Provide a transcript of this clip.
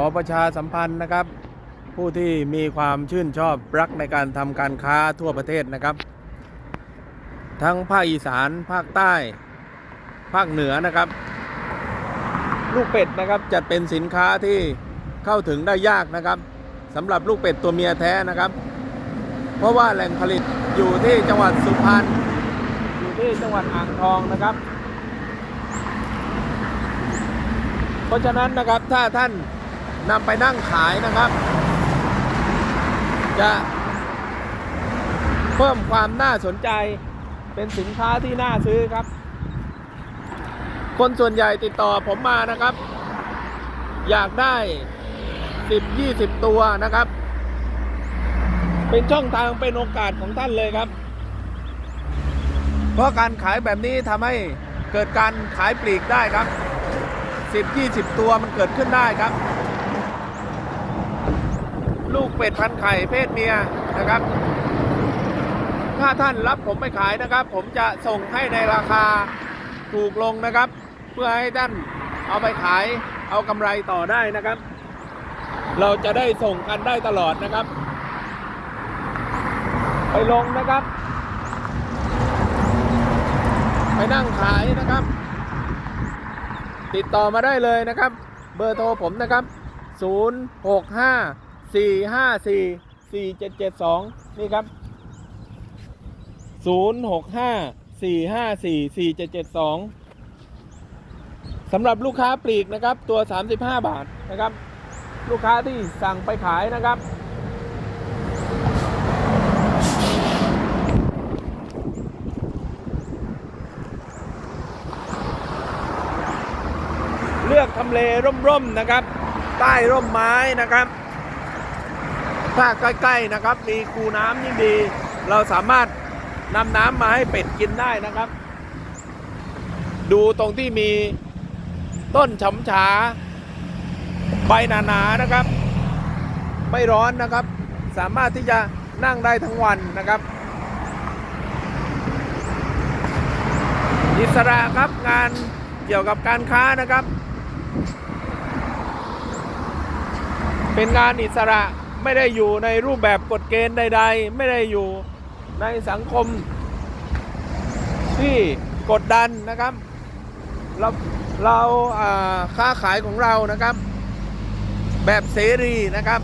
อประชาสัมพันธ์นะครับ ผู้ที่มีความชื่นชอบรักในการทำการค้าทั่วประเทศนะครับ ทั้งภาคอีสานภาคใต้ ภาคเหนือนะครับ ลูกเป็ดนะครับจัดเป็นสินค้าที่เข้าถึงได้ยากนะครับสำหรับลูกเป็ดตัวเมียแท้นะครับ เพราะว่าแหล่งผลิตอยู่ที่จังหวัดสุพรรณอยู่ที่จังหวัดอ่างทองนะครับ เพราะฉะนั้นนะครับถ้าท่าน นำไปนั่งขายนะครับ จะเพิ่มความน่าสนใจเป็นสินค้าที่น่าซื้อครับ คนส่วนใหญ่ติดต่อผมมานะครับ อยากได้ 10 20 ตัวนะครับ เป็นช่องทางเป็นโอกาสของท่านเลยครับ เพราะการขายแบบนี้ทำให้เกิดการขายปลีกได้ครับ 10 20 ตัวมันเกิดขึ้นได้ครับ ลูกเป็ดพันไข่เพศเมียนะครับ ถ้าท่านรับผมไปขายนะครับ ผมจะส่งให้ในราคาถูกลงนะครับ เพื่อให้ท่านเอาไปขายเอากำไรต่อได้นะครับ เราจะได้ส่งกันได้ตลอดนะครับ ไปลงนะครับ ไปนั่งขายนะครับ ติดต่อมาได้เลยนะครับ เบอร์โทรผมนะครับ 065 454 4772นี่ครับ065 454 4772สำหรับลูกค้าปลีกนะครับ ตัว 35 บาทนะครับ ลูกค้าที่สั่งไปขายนะครับ เลือกทำเลร่มๆนะครับ ใต้ร่มไม้นะครับ ถ้าใกล้ๆนะครับ มีคูน้ำยิ่งดี เราสามารถนำน้ำมาให้เป็ดกินได้นะครับ ดูตรงที่มีต้นฉำฉาใบหนาๆนะครับ ไม่ร้อนนะครับ สามารถที่จะนั่งได้ทั้งวันนะครับ อิสระครับงานเกี่ยวกับการค้านะครับ เป็นงานอิสระ ไม่ได้อยู่ในรูปแบบกฎเกณฑ์ใด ๆ ไม่ได้อยู่ในสังคมที่กดดันนะครับ เราเราอ่าค้าขายของเรานะครับ แบบเสรีนะครับ